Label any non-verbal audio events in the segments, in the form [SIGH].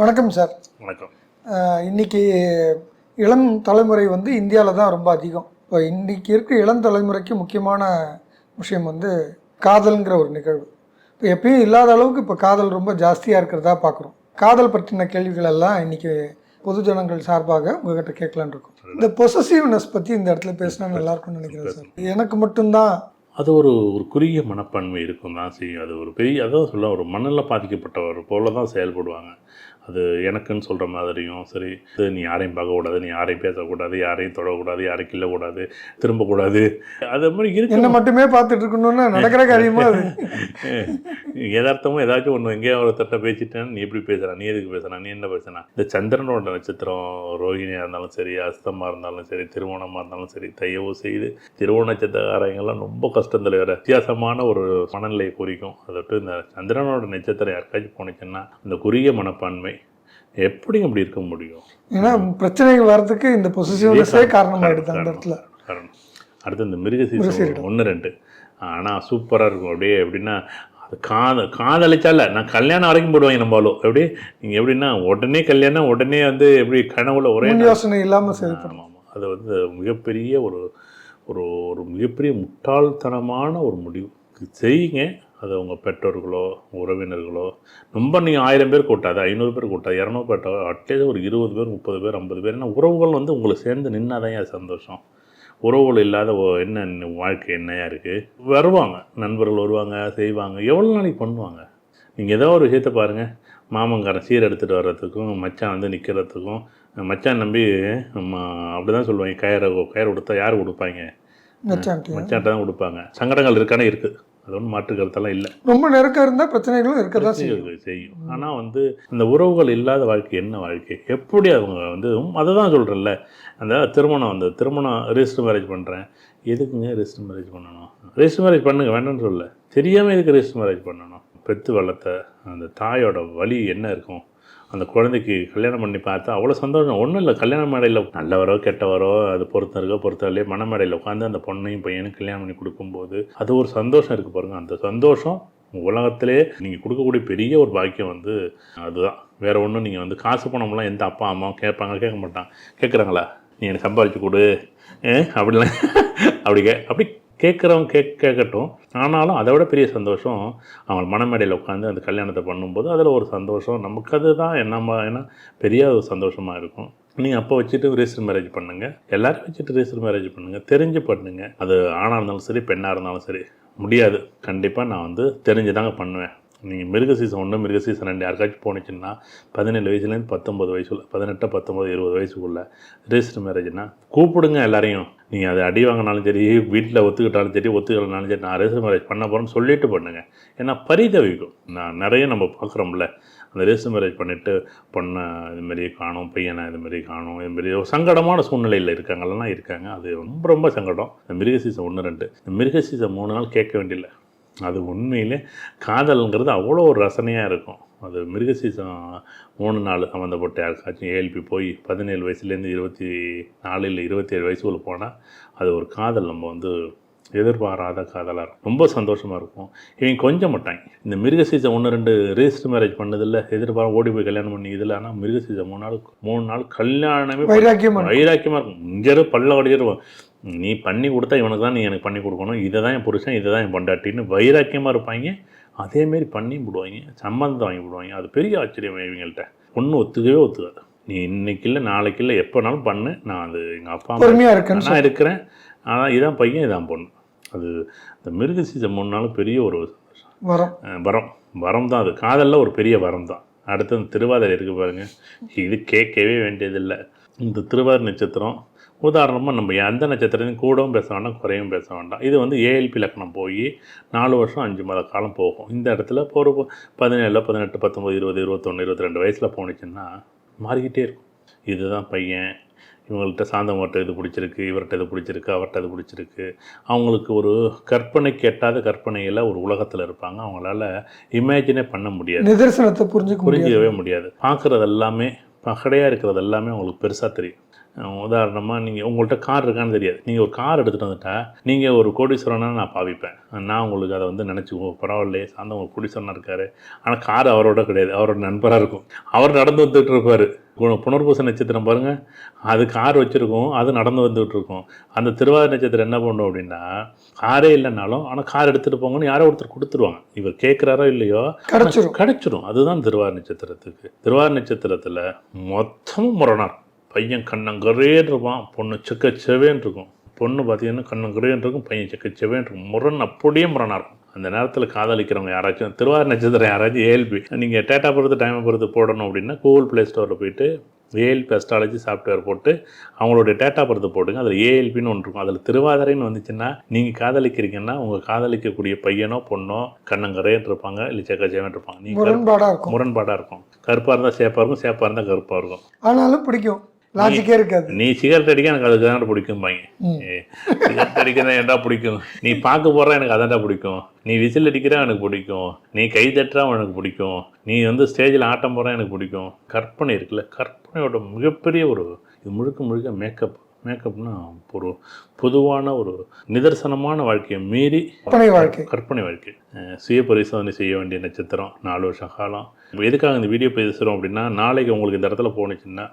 வணக்கம் சார். வணக்கம். இன்னைக்கு இளம் தலைமுறை வந்து இந்தியாவில் தான் ரொம்ப அதிகம். இப்போ இன்னைக்கு இருக்க இளம் தலைமுறைக்கு முக்கியமான விஷயம் வந்து காதல்ங்கிற ஒரு நிகழ்வு. இப்போ எப்பயும் இல்லாத அளவுக்கு இப்போ காதல் ரொம்ப ஜாஸ்தியாக இருக்கிறதா பார்க்குறோம் காதல் பற்றின கேள்விகள் எல்லாம் இன்னைக்கு பொதுஜனங்கள் சார்பாக உங்ககிட்ட கேட்கலான்னு இருக்கோம். இந்த பொசசிவ்னஸ் பற்றி இந்த இடத்துல பேசினா நல்லா இருக்கும்னு நினைக்கிறேன் சார். எனக்கு மட்டும்தான் அது ஒரு ஒரு குறுகிய மனப்பான்மை இருக்கும் தான் செய்யும் அது ஒரு பெரிய அதான் சொல்ல ஒரு மண்ணில் பாதிக்கப்பட்டவர் போல தான் செயல்படுவாங்க. அது எனக்குன்னு சொல்கிற மாதிரியும் சரி இது நீ யாரையும் பார்க்கக்கூடாது நீ யாரையும் பேசக்கூடாது யாரையும் தொடக்கூடாது யாரையும் கிள்ளக்கூடாது திரும்பக்கூடாது. அது மாதிரி இருக்கு என்ன மட்டுமே பார்த்துட்டு இருக்கணும்னு நடக்கிற காரியமா அது? யதார்த்தமும் ஏதாச்சும் ஒன்று எங்கேயோ ஒரு தட்ட பேசிட்டேன் நீ எப்படி பேசுற நீ எதுக்கு பேசுற நீ என்ன பேசுனா இந்த சந்திரனோட நட்சத்திரம் ரோகிணியாக இருந்தாலும் சரி அஸ்தமாக இருந்தாலும் சரி திருவோணமாக இருந்தாலும் சரி தயவு செய்து திருவோண நட்சத்திரக்காரங்கெல்லாம் ரொம்ப கஷ்டம் தலைவர வித்தியாசமான ஒரு மனநிலையை குறிக்கும். அதை விட்டு இந்த சந்திரனோட நட்சத்திரம் யாருக்காச்சும் போனுச்சுன்னா இந்த குறுகிய மனப்பான்மை எப்படி அப்படி இருக்க முடியும்? ஏன்னா பிரச்சனைகள் வர்றதுக்கு இந்த பொசிசிவ்னஸே காரணமாயிடுது அந்த இடத்துல. காரணம். அடுத்து இந்த மிருக சீசன் ஒன்று ரெண்டு. ஆனால் சூப்பராக இருக்கும். அப்படியே எப்படின்னா அது காத காதலிச்சால நான் கல்யாணம் வரைக்கும் போடுவாங்க நம்மளோ எப்படி? நீங்கள் எப்படின்னா உடனே கல்யாணம் உடனே வந்து எப்படி கனவுல ஒரே யோசனை இல்லாமல் ஆமாம் அது வந்து மிகப்பெரிய ஒரு ஒரு ஒரு மிகப்பெரிய முட்டாள்தனமான ஒரு முடிவு. செய்யுங்க. அது உங்கள் பெற்றோர்களோ உறவினர்களோ ரொம்ப நீங்கள் ஆயிரம் பேர் கூட்டாது ஐநூறு பேர் கூட்டாது இரநூறு பேர் அட்லீஸ்ட் ஒரு இருபது பேர் முப்பது பேர் ஐம்பது பேர் ஏன்னா உறவுகள் வந்து உங்களை சேர்ந்து நின்னாதான் அது சந்தோஷம். உறவுகள் இல்லாத என்ன வாழ்க்கை என்னையா இருக்குது வருவாங்க நண்பர்கள் வருவாங்க செய்வாங்க எவ்வளோ நாளைக்கு பண்ணுவாங்க? நீங்கள் ஏதோ ஒரு விஷயத்தை பாருங்கள் மாமங்காரன் சீர் எடுத்துகிட்டு வர்றதுக்கும் மச்சான் வந்து நிற்கிறதுக்கும் மச்சான் நம்பி அப்படி தான் சொல்லுவாங்க கயிறை கயிறு கொடுத்தா யார் கொடுப்பாங்க? மச்சான்ட்ட தான் கொடுப்பாங்க. சங்கடங்கள் இருக்கானே இருக்குது அது ஒன்றும் மாற்று கருத்தெல்லாம் இல்லை. ரொம்ப நெருக்கம் இருந்தால் பிரச்சனைகளும் இருக்க தான் செய்யும். செய்யும். ஆனால் வந்து இந்த உறவுகள் இல்லாத வாழ்க்கை என்ன வாழ்க்கை? எப்படி அவங்க வந்து அதை தான் சொல்கிறேன்ல அந்த திருமணம் அந்த திருமணம் ரெஜிஸ்டர் மேரேஜ் பண்ணுறேன் எதுக்குங்க ரெஜிஸ்டர் மேரேஜ் பண்ணணும்? ரெஜிஸ்டர் மேரேஜ் பண்ணுங்க வேண்டாம்னு சொல்ல தெரியாமல் எதுக்கு ரெஜிஸ்டர் மேரேஜ் பண்ணணும்? பெற்று வளர்த்த அந்த தாயோட வலி என்ன இருக்கும்? அந்த குழந்தைக்கு கல்யாணம் பண்ணி பார்த்தா அவ்வளோ சந்தோஷம். ஒன்றும் இல்லை கல்யாண மேடையில் நல்லவரோ கெட்டவரோ அது பொறுத்த இருக்கோ பொறுத்த இல்லையோ மணமேடையில் உட்காந்து அந்த பொண்ணையும் பையனும் கல்யாணம் பண்ணி கொடுக்கும்போது அது ஒரு சந்தோஷம் இருக்குது பாருங்கள் அந்த சந்தோஷம் உலகத்திலே நீங்கள் கொடுக்கக்கூடிய பெரிய ஒரு பாக்கியம் வந்து அதுதான். வேறு ஒன்றும் நீங்கள் வந்து காசு பணம்லாம் எந்த அப்பா அம்மாவும் கேட்பாங்க கேட்க மாட்டான் கேட்குறாங்களா? நீ எனக்கு சம்பாதிச்சு கொடு. ஏ? அப்படிலாம். [LAUGHS] அப்படி கே அப்படி கேட்குறவங்க கேக் கேட்கட்டும். ஆனாலும் அதை விட பெரிய சந்தோஷம் அவங்க மனமேடையில் உட்காந்து அந்த கல்யாணத்தை பண்ணும்போது அதில் ஒரு சந்தோஷம். நமக்கு அதுதான் என்னம்மா ஏன்னா பெரிய ஒரு சந்தோஷமாக இருக்கும். நீங்கள் அப்போ வச்சுட்டு ரெஜிஸ்டர் மேரேஜ் பண்ணுங்கள் எல்லோரும் வச்சுட்டு ரெஜிஸ்டர் மேரேஜ் பண்ணுங்கள் தெரிஞ்சு பண்ணுங்கள் அது ஆணாக இருந்தாலும் சரி பெண்ணாக இருந்தாலும் சரி முடியாது. கண்டிப்பாக நான் வந்து தெரிஞ்சு தாங்க பண்ணுவேன். நீங்கள் மிருக சீசன் ஒன்று மிருக சீசன் ரெண்டு யாருக்காச்சும் போணுச்சுன்னா பதினேழு வயசுலேருந்து பத்தொம்பது வயசுல பதினெட்டு பத்தொம்பது இருபது வயசுக்குள்ள ரெஜிஸ்டர் மேரேஜ்னால் கூப்பிடுங்க எல்லாரையும். நீங்கள் அதை அடி வாங்கினாலும் சரி வீட்டில் ஒத்துக்கிட்டாலும் சரி ஒத்துக்கலனாலும் சரி நான் ரேசன் மேரேஜ் பண்ண போகிறேன்னு சொல்லிட்டு பண்ணுங்கள் ஏன்னா பரிதவிக்கும். நான் நிறைய நம்ம பார்க்குறோம்ல. அந்த ரேசன் மேரேஜ் பண்ணிவிட்டு பொண்ணை இதுமாரி காணும் பையனை இதுமாரி காணும் இதுமாரி ஒரு சங்கடமான சூழ்நிலையில் இருக்காங்கலாம் இருக்காங்க. அது ரொம்ப ரொம்ப சங்கடம். இந்த மிருக சீசன் ஒன்று ரெண்டு. இந்த மிருக சீசன் மூணு நாள் கேட்க வேண்டியில்லை. அது உண்மையிலே காதல்ங்கிறது அவ்வளோ ஒரு ரசனையாக இருக்கும். அது மிருக சீசன் மூணு நாள் சம்மந்தப்பட்ட யாருக்காச்சும் ஏஎல்பி போய் பதினேழு வயசுலேருந்து இருபத்தி நாலு இல்லை இருபத்தி ஏழு வயசுக்குள்ள போனால் அது ஒரு காதல். நம்ம வந்து எதிர்பாராத காதலாக இருக்கும். ரொம்ப சந்தோஷமாக இருக்கும். இவங்க கொஞ்சம் மாட்டாங்க இந்த மிருக சீசன் ஒன்று ரெண்டு ரெஜிஸ்டர் மேரேஜ் பண்ணதில்ல. எதிர்பார்க்க ஓடி போய் கல்யாணம் பண்ணி இதில் ஆனால் மிருக சீசன் மூணு நாள் மூணு நாள் கல்யாணமே வைராக்கியமா வைராக்கியமாக இருக்கும். இங்கே பல்ல வடிச்சிருவோம் நீ பண்ணி கொடுத்தா இவனுக்கு தான் நீ எனக்கு பண்ணி கொடுக்கணும். இதை தான் என் புருஷன் இதை தான் என் பொண்டாட்டின்னு வைராக்கியமாக இருப்பாங்க. அதேமாரி பண்ணி விடுவாங்க. சம்மந்தம் வாங்கி விடுவாங்க. அது பெரிய ஆச்சரியம் இவங்கள்ட்ட. ஒன்றும் ஒத்துக்கவே ஒத்துக்காது. நீ இன்னைக்கு இல்லை நாளைக்கு இல்லை எப்போனாலும் பண்ணு. நான் அது எங்கள் அப்பா அம்மா பொறுமையா இருக்கேன்னு நான் இருக்கிறேன். ஆனால் இதான் பையன் இதான் பொண்ணு. அது இந்த மிருக சீசன் மூணு நாளும் பெரிய ஒரு வரும். வரம். வரம் தான் அது. காதலில் ஒரு பெரிய வரம் தான். அடுத்து இந்த திருவாதிரை இருக்கு பாருங்க. இது கேட்கவே வேண்டியதில்லை. இந்த திருவாதிரை நட்சத்திரம் உதாரணமாக நம்ம எந்த நட்சத்திரத்தையும் கூடவும் பேச வேண்டாம் குறையும் பேச வேண்டாம். இது வந்து ஏஎல்பி லக்கணம் போய் நாலு வருஷம் அஞ்சு மாத காலம் போகும். இந்த இடத்துல இப்போ ஒரு பதினேழு பதினெட்டு பத்தொம்பது இருபது இருபத்தொன்று இருபத்தி ரெண்டு வயசில் போணுச்சுன்னா மாறிக்கிட்டே இருக்கும். இதுதான் பையன். இவங்கள்ட்ட சாந்தவங்கள்ட்ட இது பிடிச்சிருக்கு இவர்கிட்ட இது பிடிச்சிருக்கு அவர்கிட்ட இது பிடிச்சிருக்கு. அவங்களுக்கு ஒரு கற்பனைக்கு எட்டாத கற்பனையில் ஒரு உலகத்தில் இருப்பாங்க. அவங்களால இமேஜினே பண்ண முடியாது. நிதர்சனத்தை முடியாது. புரிஞ்சிக்கவே முடியாது. பார்க்குறது எல்லாமே பகடையாக இருக்கிறது எல்லாமே அவங்களுக்கு பெருசாக தெரியும். உதாரணமாக நீங்கள் உங்கள்கிட்ட கார் இருக்கான்னு தெரியாது. நீங்கள் ஒரு கார் எடுத்துகிட்டு வந்துட்டா நீங்கள் ஒரு கோடீஸ்வரனா நான் பாவிப்பேன். நான் உங்களுக்கு அதை வந்து நினச்சி ஓ பரவாயில்லையே சார்ந்த ஒரு கோடீஸ்வரனாக இருக்காரு. ஆனால் கார் அவரோட கிடையாது. அவரோட நண்பராக இருக்கும். அவர் நடந்து வந்துட்டு இருப்பார். புனர்பூச நட்சத்திரம் பாருங்க. அது கார் வச்சுருக்கோம். அது நடந்து வந்துகிட்டு இருக்கும். அந்த திருவாதிரை நட்சத்திரம் என்ன பண்ணும் அப்படின்னா காரே இல்லைனாலும் ஆனால் கார் எடுத்துகிட்டு போங்கன்னு யாரோ ஒருத்தர் கொடுத்துருவாங்க. இவர் கேட்குறாரோ இல்லையோ கிடைச்சிரும். கிடைச்சிரும். அதுதான் திருவார் நட்சத்திரத்துக்கு. திருவார் நட்சத்திரத்தில் மொத்தமும் முரணார். பையன் கண்ணங்கரேன்னு இருப்பான் பொண்ணு செக்க செவேன்னு இருக்கும் பொண்ணு பார்த்தீங்கன்னா கண்ணங்கரேன்னு இருக்கும் பையன் செக்க செவேன்னு இருக்கும் முரண் அப்படியே முரணாக இருக்கும் அந்த நேரத்தில் காதலிக்கிறவங்க யாராச்சும் திருவார் நட்சத்திரம் யாராச்சும் ஏஎல்பி நீங்கள் டேட்டா பொறுத்து டைமை பொறுத்து போடணும் அப்படின்னா கூகுள் ப்ளே ஸ்டோரில் போயிட்டு ஏஎல்பி அஸ்ட்ராலஜி சாஃப்ட்வேர் போட்டு அவங்களுடைய டேட்டா பொறுத்து போட்டுங்க. அதில் ஏஎல்பின்னு ஒன்று இருக்கும். அதில் திருவாதிரைன்னு வந்துச்சுன்னா நீங்கள் காதலிக்கிறீங்கன்னா உங்கள் காதலிக்கக்கூடிய பையனோ பொண்ணோ கண்ணங்கரேன்னு இருப்பாங்க இல்லை செக்க செவன் இருப்பாங்க நீங்கள் முரண்பாடாக இருக்கும். முரண்பாடாக இருக்கும். கருப்பாக இருந்தால் சேப்பாக இருக்கும் சேப்பாக இருந்தால் கருப்பாக இருக்கும். ஆனாலும் பிடிக்கும். லாஜிக்கே இருக்காது. நீ சிகரெட் அடிக்க எனக்கு அதுக்கு தான் பிடிக்கும் பையன். சிகரெட் அடிக்க தான் ஏன்டா பிடிக்கும்? நீ பார்க்க போகிற எனக்கு அதான்டா பிடிக்கும். நீ விசில் அடிக்கிற எனக்கு பிடிக்கும். நீ கை தட்டுறா எனக்கு பிடிக்கும். நீ வந்து ஸ்டேஜில் ஆட்டம் போகிற எனக்கு பிடிக்கும். கற்பனை இருக்குல்ல கற்பனையோட மிகப்பெரிய ஒரு இது முழுக்க முழுக்க மேக்கப் மேக்கப்னா ஒரு பொதுவான ஒரு நிதர்சனமான வாழ்க்கையை மீறி கற்பனை வாழ்க்கை. கற்பனை வாழ்க்கை. சுய பரிசோதனை செய்ய வேண்டிய நட்சத்திரம் நாலு வருஷம் காலம். எதுக்காக இந்த வீடியோ பேசுகிறோம் அப்படின்னா நாளைக்கு உங்களுக்கு இந்த இடத்துல போணுச்சுன்னா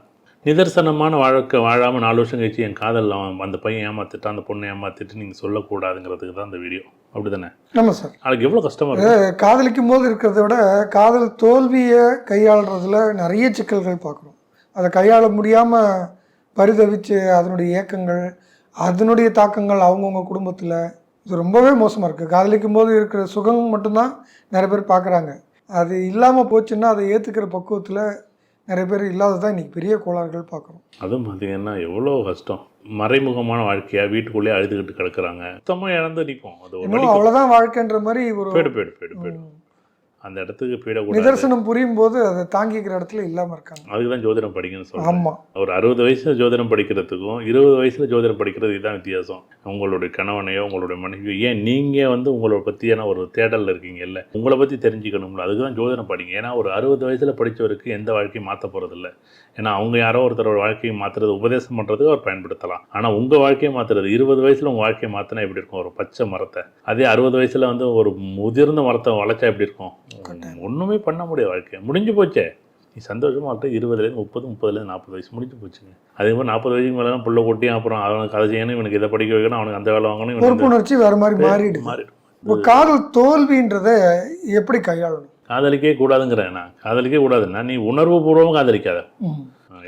நிதர்சனமான வாழ்க்கை வாழாமல் நாலு வருஷம் கழிச்சு என் காதல் அவன் அந்த பையன் ஏமாத்திட்டான் அந்த பொண்ணை ஏமாத்திட்டு நீங்கள் சொல்லக்கூடாதுங்கிறதுக்கு தான் இந்த வீடியோ அப்படி தானே ஆமாம் சார். நாளைக்கு எவ்வளோ கஷ்டமாக இருக்கும் காதலிக்கும் போது இருக்கிறத விட காதல் தோல்வியை கையாளுறதுல நிறைய சிக்கல்கள் பார்க்குறோம். அதை கையாள முடியாமல் பரிதவிச்சு அதனுடைய இயக்கங்கள் அதனுடைய தாக்கங்கள் அவங்கவுங்க குடும்பத்தில் இது ரொம்பவே மோசமாக இருக்குது காதலிக்கும் போது இருக்கிற சுகம் மட்டும்தான் நிறைய பேர் பார்க்குறாங்க. அது இல்லாமல் போச்சுன்னா அதை ஏற்றுக்கிற பக்குவத்தில் நிறைய பேர் இல்லாததான் இன்னைக்கு பெரிய கோளாறுகள் பார்க்குறோம். அதுவும் பார்த்தீங்கன்னா எவ்வளோ கஷ்டம். மறைமுகமான வாழ்க்கையாக வீட்டுக்குள்ளேயே அழுதுகிட்டு கிடக்குறாங்க. சுத்தமாக இழந்து நிற்போம் அது அவ்வளோதான் வாழ்க்கைன்ற மாதிரி ஒரு போயிடு போயிடு போயிடு போயிடு. அந்த இடத்துக்கு போயிடக்கூடாது நிதர்சனம் புரியும் போது அதை தாங்கிக்கிற இடத்துல இல்லாமல் இருக்காங்க. அதுக்கு தான் ஜோதிடம் படிக்கணும்னு சொல்கிறேன் ஆமாம் ஒரு அறுபது வயசுல ஜோதிடம் படிக்கிறதுக்கும் இருபது வயசுல ஜோதிடம் படிக்கிறது இதுதான் வித்தியாசம். உங்களுடைய கணவனையோ உங்களுடைய மனைவியோ ஏன் நீங்கள் வந்து உங்களோட பற்றியான ஒரு தேடலில் இருக்கீங்கல்ல? உங்களை பற்றி தெரிஞ்சுக்கணும்ல. அதுக்கு தான் ஜோதிடம் படிங்க. ஏன்னா ஒரு அறுபது வயசில் படித்தவருக்கு எந்த வாழ்க்கையும் மாற்ற போகிறதில்ல ஏன்னா அவங்க யாரோ ஒருத்தரோட வாழ்க்கையை மாற்றுறது உபதேசம் பண்ணுறதுக்கு அவர் பயன்படுத்தலாம். ஆனால் உங்கள் வாழ்க்கையை மாற்றுறது இருபது வயசில் உங்கள் வாழ்க்கையை மாற்றினா எப்படி இருக்கும்? ஒரு பச்சை மரத்தை. அதே அறுபது வயசில் வந்து ஒரு முதிர்ந்த மரத்தை வளைச்சா எப்படி இருக்கும்? ஒன்றுமே பண்ண முடியாது வாழ்க்கை முடிஞ்சு போச்சே. நீ சந்தோஷமா இருக்க இருபதுலேருந்து முப்பது முப்பதுலேருந்து நாற்பது வயசு முடிஞ்சு போச்சுங்க. அதே மாதிரி நாற்பது வயசுக்கு மேலே புள்ள கொட்டி அப்புறம் அவனுக்கு அதை செய்யணும் இவனுக்கு இதை படிக்க வைக்கணும் அவனுக்கு அந்த வேலை வாங்கணும் பொறுப்புணர்ச்சி வேற மாதிரி மாறிடுது. மாறிடும். இப்போ காதல் தோல்வின்றத எப்படி கையாளணும்? காதலிக்கே கூடாதுங்கிறேன் நான். காதலிக்கே கூடாதுன்னா நீ உணர்வு பூர்வமாக காதலிக்காத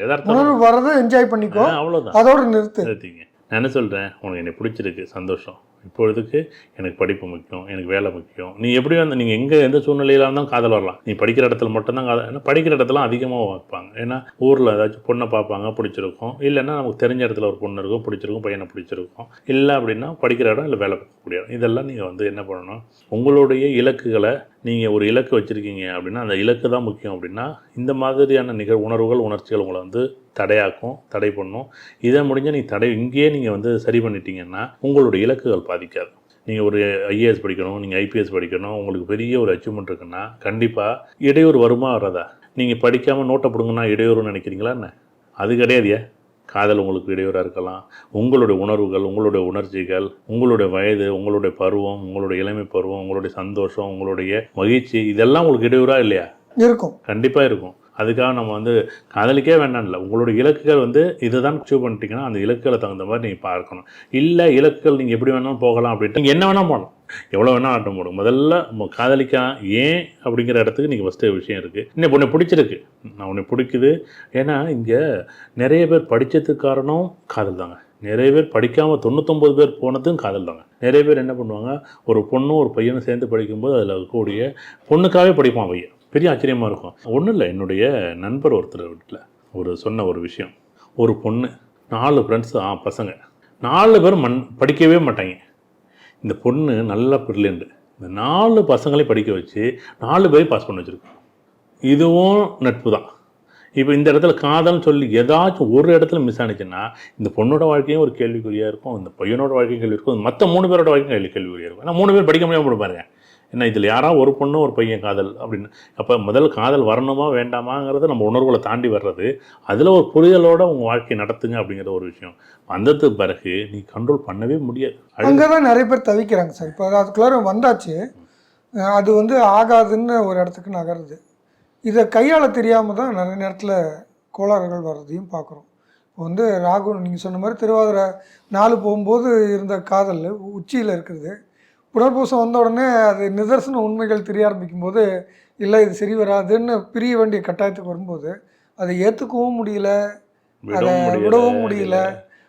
யதார்த்தம் உணர்வு வர்றதை என்ஜாய் பண்ணிக்கோ. அவ்வளோதான் அதோட நிறுத்து. நிறுத்திங்க. நான் என்ன சொல்கிறேன் உனக்கு என்னை பிடிச்சிருக்கு சந்தோஷம். இப்பொழுதுக்கு எனக்கு படிப்பு முக்கியம் எனக்கு வேலை முக்கியம். நீ எப்படி வந்து நீங்கள் எங்கே எந்த சூழ்நிலையில இருந்தாலும் காதல் வரலாம். நீ படிக்கிற இடத்துல மட்டும்தான் காதல் ஏன்னா படிக்கிற இடத்துல அதிகமாக வைப்பாங்க. ஏன்னா ஊரில் ஏதாச்சும் பொண்ணை பார்ப்பாங்க பிடிச்சிருக்கும். இல்லைன்னா நமக்கு தெரிஞ்ச இடத்துல ஒரு பொண்ணு இருக்கும் பிடிச்சிருக்கும் பையனை பிடிச்சிருக்கும். இல்லை அப்படின்னா படிக்கிற இடம் இல்லை வேலை பார்க்கக்கூடிய இடம். இதெல்லாம் நீங்கள் வந்து என்ன பண்ணணும்? உங்களுடைய இலக்குகளை நீங்கள் ஒரு இலக்கு வச்சுருக்கீங்க அப்படின்னா அந்த இலக்கு தான் முக்கியம் அப்படின்னா இந்த மாதிரியான நிகழ் உணர்வுகள் உணர்ச்சிகள் உங்களை வந்து தடையாக்கும் தடை பண்ணும். இதை முடிஞ்ச நீ தடை இங்கேயே நீங்கள் வந்து சரி பண்ணிட்டீங்கன்னா உங்களுடைய இலக்குகள் பாதிக்காது. நீங்கள் ஒரு ஐஏஎஸ் படிக்கணும் நீங்கள் ஐபிஎஸ் படிக்கணும் உங்களுக்கு பெரிய ஒரு அச்சீவ்மெண்ட் இருக்குன்னா கண்டிப்பாக இடையூறு வருமா வராதா? நீங்கள் படிக்காமல் நோட்டை பிடுங்கன்னா இடையூறுன்னு நினைக்கிறீங்களா என்ன? அது கிடையாதுயே காதல் உங்களுக்கு இடையூறாக இருக்கலாம். உங்களுடைய உணர்வுகள் உங்களுடைய உணர்ச்சிகள் உங்களுடைய வயது உங்களுடைய பருவம் உங்களுடைய இளமை பருவம் உங்களுடைய சந்தோஷம் உங்களுடைய மகிழ்ச்சி இதெல்லாம் உங்களுக்கு இடையூறா இல்லையா? இருக்கும். கண்டிப்பாக இருக்கும். அதுக்காக நம்ம வந்து காதலிக்கே வேண்டாம் இல்லை. உங்களுடைய இலக்குகள் வந்து இதுதான் அச்சீவ் பண்ணிட்டீங்கன்னா அந்த இலக்குகளை தகுந்த மாதிரி நீங்கள் பார்க்கணும். இல்லை இலக்குகள் நீங்கள் எப்படி வேணாலும் போகலாம் அப்படின்ட்டு நீங்கள் என்ன வேணால் போகலாம். எவ்வளோ வேணால் ஆட்டம் போடும் முதல்ல காதலிக்கா ஏன் அப்படிங்கிற இடத்துக்கு நீங்கள் ஃபஸ்ட்டு விஷயம் இருக்குது இன்னும் உன்னை பிடிச்சிருக்கு. நான் உன்னை பிடிக்குது. ஏன்னா இங்கே நிறைய பேர் படித்ததுக்கு காரணம் காதல் தாங்க. நிறைய பேர் படிக்காமல் தொண்ணூத்தொம்பது பேர் போனதும் காதல் தாங்க. நிறைய பேர் என்ன பண்ணுவாங்க? ஒரு பொண்ணும் ஒரு பையனும் சேர்ந்து படிக்கும்போது அதில் இருக்கக்கூடிய பொண்ணுக்காகவே படிப்பான் பையன். பெரிய ஆச்சரியமாக இருக்கும். ஒன்றும் இல்லை என்னுடைய நண்பர் ஒருத்தர் வீட்டில் ஒரு சொன்ன ஒரு விஷயம். ஒரு பொண்ணு நாலு ஃப்ரெண்ட்ஸு ஆ பசங்க. நாலு பேர் மண் படிக்கவே மாட்டாங்க. இந்த பொண்ணு நல்லா பிரில்லியண்ட் இந்த நாலு பசங்களையும் படிக்க வச்சு நாலு பேரையும் பாஸ் பண்ண வச்சுருக்கோம். இதுவும் நட்பு தான். இப்போ இந்த இடத்துல காதல்னு சொல்லி ஏதாச்சும் ஒரு இடத்துல மிஸ் ஆனிச்சுன்னா இந்த பொண்ணோட வாழ்க்கையும் ஒரு கேள்விக்குறியாக இருக்கும் இந்த பையனோட வாழ்க்கையும் கேள்வி இருக்கும் மற்ற மூணு பேரோட வாழ்க்கையும் கேள்வி கேள்விக்குறியாக இருக்கும். ஆனால் மூணு பேர் படிக்க முடியாமல் பாருங்க என்ன இதில் யாராவது ஒரு பொண்ணு ஒரு பையன் காதல் அப்படின்னு. அப்போ முதல் காதல் வரணுமா வேண்டாமாங்கிறது நம்ம உணர்வுகளை தாண்டி வர்றது. அதில் ஒரு புரிதலோடு உங்கள் வாழ்க்கையை நடத்துங்க அப்படிங்கிற ஒரு விஷயம். வந்ததுக்கு பிறகு நீ கண்ட்ரோல் பண்ணவே முடியாது. அங்கே தான் நிறைய பேர் தவிக்கிறாங்க சார். இப்போ அதுக்குள்ளார வந்தாச்சு. அது வந்து ஆகாதுன்னு ஒரு இடத்துக்கு நகருது. இதை கையாள தெரியாமல் தான் நிறைய நேரத்தில் கோளாறுகள் வர்றதையும் பார்க்குறோம் இப்போ வந்து ராகு நீங்கள் சொன்ன மாதிரி திருவாதிரை நாலு போகும்போது இருந்த காதல் உச்சியில் இருக்கிறது. புனர்பூசம் வந்த உடனே அது நிதர்சன உண்மைகள் தெரிய ஆரம்பிக்கும் போது இல்லை இது சரி வராதுன்னு பிரிய வேண்டிய கட்டாயத்துக்கு வரும்போது அதை ஏற்றுக்கவும் முடியல அதை விடவும் முடியல.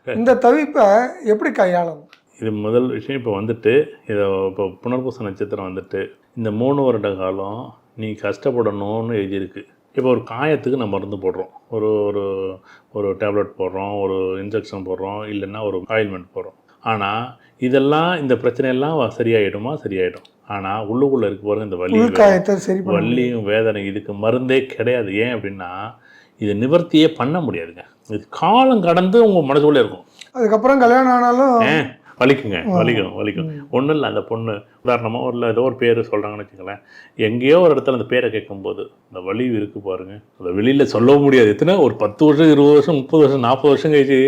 இந்த தவிப்பை எப்படி கையாளணும்? இது முதல் விஷயம் இப்போ வந்துட்டு இதை இப்போ புனர்பூச நட்சத்திரம் வந்துட்டு இந்த மூணு வருட காலம் நீ கஷ்டப்படணும்னு எழுதியிருக்கு. இப்போ ஒரு காயத்துக்கு நம்ம மருந்து போடுறோம். ஒரு ஒரு ஒரு டேப்லெட் போடுறோம் ஒரு இன்ஜெக்ஷன் போடுறோம் இல்லைன்னா ஒரு ஆயில்மெண்ட் போடுறோம். ஆனால் இதெல்லாம் இந்த பிரச்சனையெல்லாம் சரியாயிடுமா? சரியாயிடும். ஆனால் உள்ளுக்குள்ளே இருக்க பாருங்க இந்த வலி வலியும் வேதனை இதுக்கு மருந்தே கிடையாது. ஏன் அப்படின்னா இது நிவர்த்தியே பண்ண முடியாதுங்க. இது காலம் கடந்து உங்கள் மனசுக்குள்ளே இருக்கும். அதுக்கப்புறம் கல்யாணம் ஆனாலும் வலிக்குங்க. வலிக்கும் வலிக்கும். ஒன்றும் இல்லை அந்த பொண்ணு உதாரணமாக ஒரு ஏதோ ஒரு பேர் சொல்கிறாங்கன்னு வச்சுங்களேன் எங்கேயோ ஒரு இடத்துல அந்த பேரை கேட்கும்போது அந்த வலி இருக்கு பாருங்க. அதை வெளியில் சொல்லவும் முடியாது. எத்தனை? ஒரு பத்து வருஷம் இருபது வருஷம் முப்பது வருஷம் நாற்பது வருஷம் கழிச்சு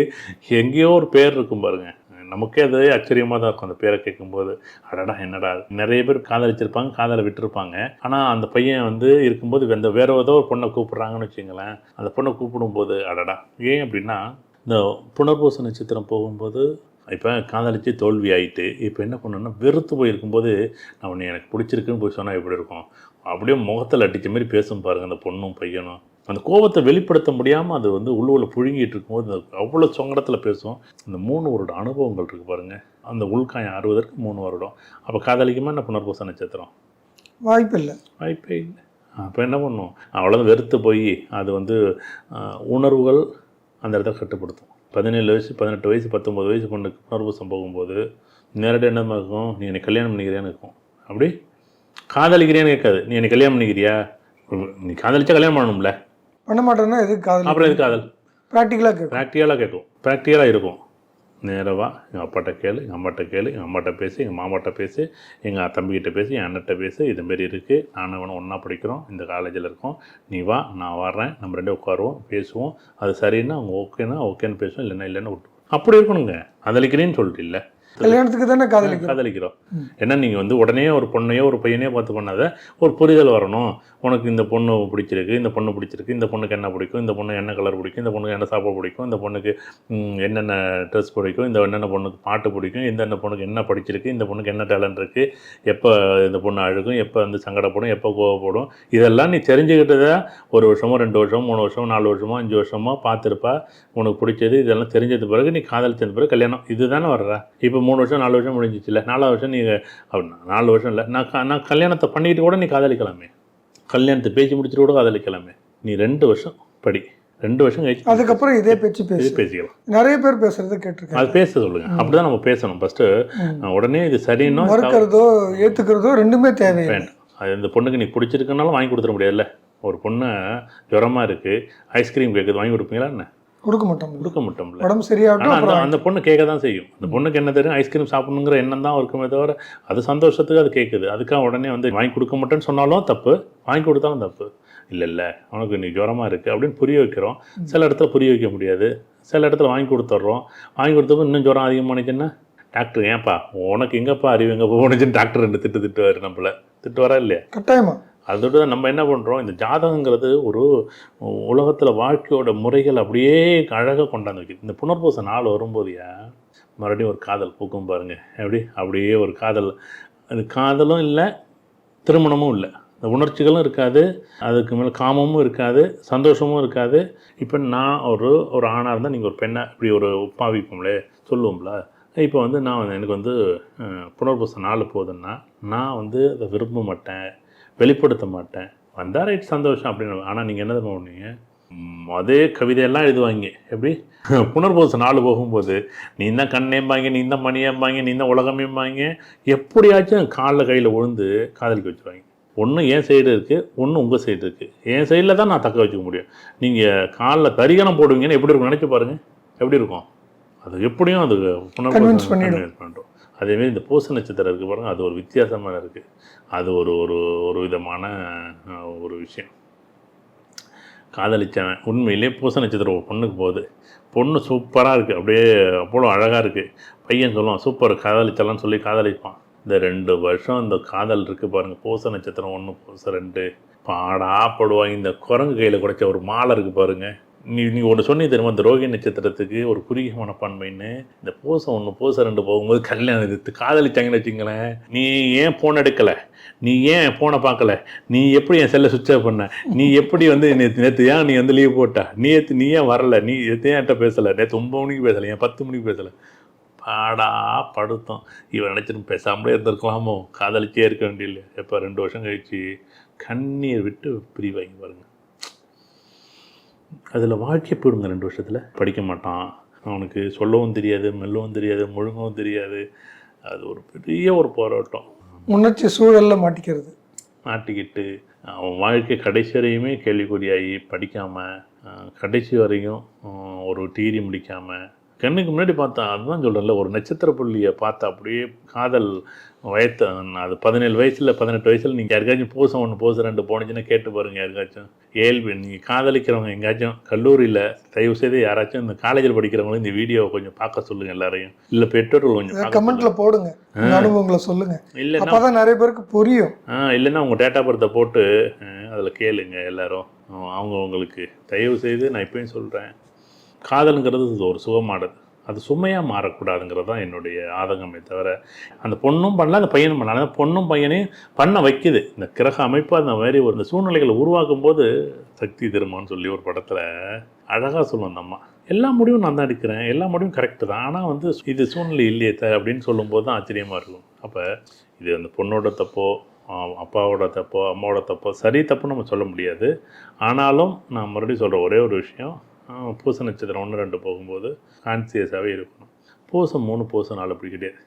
எங்கேயோ ஒரு பேர் இருக்கும் பாருங்க. நமக்கே அது ஆச்சரியமாக தான் இருக்கும் அந்த பேரை கேட்கும்போது. அடடா என்னடா? நிறைய பேர் காதலிச்சிருப்பாங்க காதலை விட்டுருப்பாங்க. ஆனால் அந்த பையன் வந்து இருக்கும்போது இந்த வேற ஏதோ ஒரு பொண்ணை கூப்பிட்றாங்கன்னு வச்சுங்களேன் அந்த பொண்ணை கூப்பிடும்போது அடடா. ஏன் அப்படின்னா இந்த புனர்பூச நட்சத்திரம் போகும்போது இப்போ காதலிச்சு தோல்வி ஆயிட்டு இப்போ என்ன பண்ணணும்னா வெறுத்து போயிருக்கும்போது நான் உன்னை எனக்கு பிடிச்சிருக்குன்னு போய் சொன்னால் எப்படி இருக்கும்? அப்படியே முகத்தில் அடித்த மாதிரி பேசும் பாருங்கள் அந்த பொண்ணும் பையனும். அந்த கோபத்தை வெளிப்படுத்த முடியாமல் அது வந்து உள்ளுக்குள்ள புழுங்கிட்டு இருக்கும்போது அவ்வளோ சொங்கடத்தில் பேசும் அந்த மூணு வருட அனுபவங்கள் இருக்கு பாருங்க. அந்த உள்காயம் ஆறுவதற்கு மூணு வருடம். அப்போ காதலிக்குமா என்ன புனர்பூச நட்சத்திரம்? வாய்ப்பு இல்லை. வாய்ப்பே இல்லை. அப்போ என்ன பண்ணும் அவ்வளோதான் வெறுத்து போய் அது வந்து உணர்வுகள் அந்த இடத்துல கட்டுப்படுத்தும். பதினேழு வயசு பதினெட்டு வயசு பத்தொம்பது வயசு பொண்ணுக்கு புனர்பூசம் போகும்போது நேரடியாக என்னமா இருக்கும் நீ என்னை கல்யாணம் பண்ணிக்கிறியான்னு இருக்கும் அப்படி? காதலிக்கிறியான்னு கேட்காது. நீ என்னை கல்யாணம் பண்ணிக்கிறியா? நீ காதலிச்சா கல்யாணம் பண்ணணும்ல. பண்ண மாட்டேன்னா எதுக்கு காதல்? அப்புறம் எது காதல்? ப்ராக்டிக்கலாக கேட்கும். ப்ராக்டிக்கலாக கேட்கும். ப்ராக்டிக்கலாக இருக்கும். நேரவா எங்கள் அப்பாட்ட கேளு எங்கள் அம்மாட்ட கேளு எங்கள் அம்மாட்ட பேசு எங்கள் மாமாட்ட பேசு எங்கள் தம்பிக்கிட்ட பேசு என் அண்ணன்ட்ட பேசு இதுமாரி இருக்குது நானும் இவனும் ஒன்றா படிக்கிறோம். இந்த காலேஜில் இருக்கோம். நீ வா நான் வர்றேன். நம்ம ரெண்டே உட்காருவோம் பேசுவோம். அது சரின்னா அவங்க ஓகேனா ஓகேன்னு பேசுவோம். இல்லைன்னா இல்லைன்னு விட்டு அப்படி இருக்கணுங்க. அதலிக்கிறேன்னு சொல்லிட்டு இல்லை. கல்யாணத்துக்கு தானே காதலிக்கிறோம். காதலிக்கிறோம். ஏன்னா நீங்கள் வந்து உடனே ஒரு பொண்ணையோ ஒரு பையனையோ பார்த்து பண்ணாத ஒரு புரிதல் வரணும். உனக்கு இந்த பொண்ணு பிடிச்சிருக்கு இந்த பொண்ணு பிடிச்சிருக்கு இந்த பொண்ணுக்கு என்ன பிடிக்கும் இந்த பொண்ணு என்ன கலர் பிடிக்கும் இந்த பொண்ணுக்கு என்ன சாப்பாடு பிடிக்கும் இந்த பொண்ணுக்கு என்னென்ன ட்ரெஸ் பிடிக்கும் இந்த என்னென்ன பொண்ணுக்கு பாட்டு பிடிக்கும் இந்த பொண்ணுக்கு என்ன படிச்சிருக்கு இந்த பொண்ணுக்கு என்ன டேலண்ட் இருக்குது எப்போ இந்த பொண்ணு அழுகும் எப்போ வந்து சங்கடப்படும் எப்போ கோவப்படும் இதெல்லாம் நீ தெரிஞ்சுக்கிட்டதா ஒரு வருஷமோ ரெண்டு வருஷமோ மூணு வருஷமோ நாலு வருஷமோ அஞ்சு வருஷமோ பார்த்துருப்பா. உனக்கு பிடிச்சது இதெல்லாம் தெரிஞ்சது பிறகு நீ காதலிச்சது பிறகு கல்யாணம். இதுதானே வர்ற? இப்போ மூணு வருஷம் நாலு வருஷம் முடிஞ்சிச்சுல. நாலாவது வருஷம் நீ அப்படின்னா நாலு வருஷம் இல்லை. நான் நான் கல்யாணத்தை பண்ணிட்டு கூட நீ காதலிக்கலாமே. கல்யாணத்தை பேசி முடிச்சுட்டு கூட காதலிக்கலாமே. நீ ரெண்டு வருஷம் படி. ரெண்டு வருஷம் கழிச்சு அதுக்கப்புறம் இதே பேச்சு பேசு. பேசிக்கலாம். நிறைய பேர் பேசுறதை கேட்டிருக்கேன் அது பேச சொல்லுங்க. அப்படிதான் நம்ம பேசணும். ஃபர்ஸ்ட் உடனே இது சரின்னா மறுக்கிறதோ ஏத்துக்கிறதோ ரெண்டுமே வேண்டாம். அது இந்த பொண்ணுக்கு நீ பிடிச்சிருக்குனாலும் வாங்கி கொடுத்துட முடியாதுல்ல. ஒரு பொண்ணு ஜுரமா இருக்கு. ஐஸ்கிரீம் கேட்குது வாங்கி கொடுப்பீங்களா என்ன? கொடுக்க மாட்டோம் கொடுக்க மாட்டோம்ல உடம்பு சரியாகட்டும் அந்த அந்த பொண்ணு கேட்க தான் செய்யும். அந்த பொண்ணுக்கு என்ன தெரியும்? ஐஸ்கிரீம் சாப்பிடணுங்கிற எண்ணம் தான் இருக்குமே தவிர அது சந்தோஷத்துக்கு அது கேட்குது. அதுக்காக உடனே வந்து வாங்கி கொடுக்க மாட்டேன்னு சொன்னாலும் தப்பு. வாங்கி கொடுத்தாலும் தப்பு. இல்லை இல்லை. உனக்கு நீ ஜுரமாக இருக்குது அப்படின்னு புரிய வைக்கிறோம். சில இடத்துல புரிய வைக்க முடியாது. சில இடத்துல வாங்கி கொடுத்துட்றோம் வாங்கி கொடுத்தப்ப இன்னும் ஜுரம் அதிகமானுச்சுன்னா டாக்டர் ஏன்ப்பா உனக்கு எங்கப்பா அறிவு? எங்கே போனுச்சுன்னு டாக்டர் ரெண்டு திட்டு திட்டுவார் நம்மள. திட்டுவாரா இல்லையா? கட்டாயமா. அதோட நம்ம என்ன பண்ணுறோம் இந்த ஜாதகங்கிறது ஒரு உலகத்தில் வாழ்க்கையோட முறைகள் அப்படியே அழகாக கொண்டாந்து வைக்கிது. இந்த புனர்பூச நாள் வரும்போதையா மறுபடியும் ஒரு காதல் பூக்கும் பாருங்கள் எப்படி? அப்படியே ஒரு காதல். அது காதலும் இல்லை திருமணமும் இல்லை. இந்த உணர்ச்சிகளும் இருக்காது அதுக்கு மேலே காமமும் இருக்காது சந்தோஷமும் இருக்காது. இப்போ நான் ஒரு ஒரு ஆணாக இருந்தால் நீங்கள் ஒரு பெண்ணை இப்படி ஒரு உப்பாவிப்போம்லே சொல்லுவோம்ல. இப்போ வந்து நான் வந்து எனக்கு வந்து புனர்பூச நாள் போகுதுன்னா நான் வந்து அதை விரும்ப மாட்டேன். வெளிப்படுத்த மாட்டேன். வந்தால் ரைட் சந்தோஷம் அப்படின்னு. ஆனால் நீங்கள் என்ன பண்ணுவீங்க? அதே கவிதையெல்லாம் எழுதுவாங்க. எப்படி? புனர்பூச நாள் போகும்போது நீ தான் கண்ணேம்பாங்க நீ தான் மணியேம்பாங்க நீ தான் உலகமேம்பாங்க எப்படியாச்சும் காலில் கையில் விழுந்து காதலிக்க வச்சுருவாங்க. ஒன்று என் சைடு இருக்குது ஒன்று உங்கள் சைடு இருக்குது என் சைடில் தான் நான் தக்க வச்சுக்க முடியும். நீங்கள் காலில் தரிகணம் போடுவீங்கன்னு எப்படி இருக்கும்? நினச்சி பாருங்கள் எப்படி இருக்கும்? அது எப்படியும் அது புனர்பூச பண்ணிடும். அதேமாரி இந்த பூச நட்சத்திரம் இருக்குது பாருங்க அது ஒரு வித்தியாசமான இருக்குது அது ஒரு ஒரு ஒரு விதமான ஒரு விஷயம். காதலிச்சவன் உண்மையிலே பூச நட்சத்திரம் பொண்ணுக்கு போகுது. பொண்ணு சூப்பராக இருக்குது அப்படியே அவ்வளோ அழகாக இருக்குது பையன் சொல்லுவான் சூப்பர் காதலிச்சலாம்னு சொல்லி காதலிப்பான். இந்த ரெண்டு வருஷம் இந்த காதல் இருக்குது பாருங்கள் பூச நட்சத்திரம் ஒன்று பூச ரெண்டு. பாடா இந்த குரங்கு கையில் குடைச்ச ஒரு மாலை இருக்குது பாருங்கள் நீ நீ ஒன்று சொன்னி தெரியுமா? இந்த ரோகி நட்சத்திரத்துக்கு ஒரு குறுகிய மனப்பான்மைன்னு. இந்த போசை ஒன்று போசை ரெண்டு போகும்போது கல்யாணம் இது காதலிச்சாங்கன்னு வச்சுங்களேன் நீ ஏன் ஃபோன் எடுக்கலை? நீ ஏன் ஃபோனை பார்க்கல? நீ எப்படி என் செல்லை சுவிட்ச் ஆஃப் பண்ண? நீ எப்படி வந்து நேற்று நேற்று ஏன் நீ வந்து லீவ் போட்ட? நீ நேற்று நீ ஏன் வரல? நீ ஏற்று என்கிட்ட பேசலை? நேற்று ஒம்பது மணிக்கு பேசலை ஏன் பத்து மணிக்கு பேசலை? பாடா படுத்தோம். இவன் நினச்சிட்டு பேசாமலே இருந்திருக்கலாமோ? காதலிச்சே இருக்க வேண்டியதில்லை. எப்போ? ரெண்டு வருஷம் கழிச்சு. கண்ணீர் விட்டு பிரிவாங்க பாருங்கள் அதில் வாழ்க்கை போயிடுங்க ரெண்டு வருஷத்தில். படிக்க மாட்டான். அவனுக்கு சொல்லவும் தெரியாது மெல்லவும் தெரியாது முழுங்கவும் தெரியாது. அது ஒரு பெரிய ஒரு போராட்டம். உணர்ச்சி சூழலில் மாட்டிக்கிறது. மாட்டிக்கிட்டு அவன் வாழ்க்கை கடைசி வரையுமே கேள்விக்குறியாகி படிக்காமல் கடைசி வரையும் ஒரு டிகிரி முடிக்காமல் கண்ணுக்கு முன்னாடி பார்த்தா அதுதான் சொல்கிறேன்ல ஒரு நட்சத்திர புள்ளியை பார்த்தா அப்படியே காதல் வயத்த அது பதினேழு வயசில் பதினெட்டு வயசில் நீங்கள் யாருக்காச்சும் பூசம் ஒன்று பூசம் ரெண்டு போனுச்சுன்னா கேட்டு பாருங்கள் யாருக்காச்சும். ஏழ்வி நீங்கள் காதலிக்கிறவங்க எங்கேயாச்சும் கல்லூரியில் தயவு செய்து யாராச்சும் இந்த காலேஜில் படிக்கிறவங்களும் இந்த வீடியோவை கொஞ்சம் பார்க்க சொல்லுங்கள் எல்லாரையும். இல்லை பெற்றோர்கள் கொஞ்சம் கமெண்ட்ல போடுங்க. அனுபவங்களை சொல்லுங்க. இல்லைன்னா அப்பதான் நிறைய பேருக்கு புரியும். ஆ இல்லைன்னா உங்கள் டேட்டா பர்த்தை போட்டு அதில் கேளுங்க எல்லாரும். அவங்க உங்களுக்கு தயவு செய்து நான் இப்பயும் சொல்கிறேன் காதலுங்கிறது ஒரு சுகமானது. அது சுமையாக மாறக்கூடாதுங்கிறது தான் என்னுடைய ஆதங்கமே தவிர அந்த பொண்ணும் பண்ணல அந்த பையனும் பண்ணல. அந்த பொண்ணும் பையனையும் பண்ண வைக்குது. இந்த கிரக அமைப்பு அந்த மாதிரி ஒரு இந்த சூழ்நிலைகளை உருவாக்கும் போது சக்தி திருமான்னு சொல்லி ஒரு படத்தில் அழகாக சொல்லுவோம் அந்த அம்மா. எல்லா முடிவும் நான் தான் எடுக்கிறேன். எல்லா முடிவும் கரெக்டு தான். ஆனால் வந்து இது சூழ்நிலை இல்லையே த அப்படின்னு சொல்லும்போது தான் ஆச்சரியமாக இருக்கும். அப்போ இது அந்த பொண்ணோட தப்போ அப்பாவோட தப்போ அம்மாவோட தப்போ சரி தப்புன்னு நம்ம சொல்ல முடியாது. ஆனாலும் நான் மறுபடியும் சொல்கிற ஒரே ஒரு விஷயம். பூச நட்சத்திரம் ஒன்று ரெண்டு போகும்போது கான்சியஸாகவே இருக்கணும். பூசம் மூணு பூசம் நாலு அப்படி கிடையாது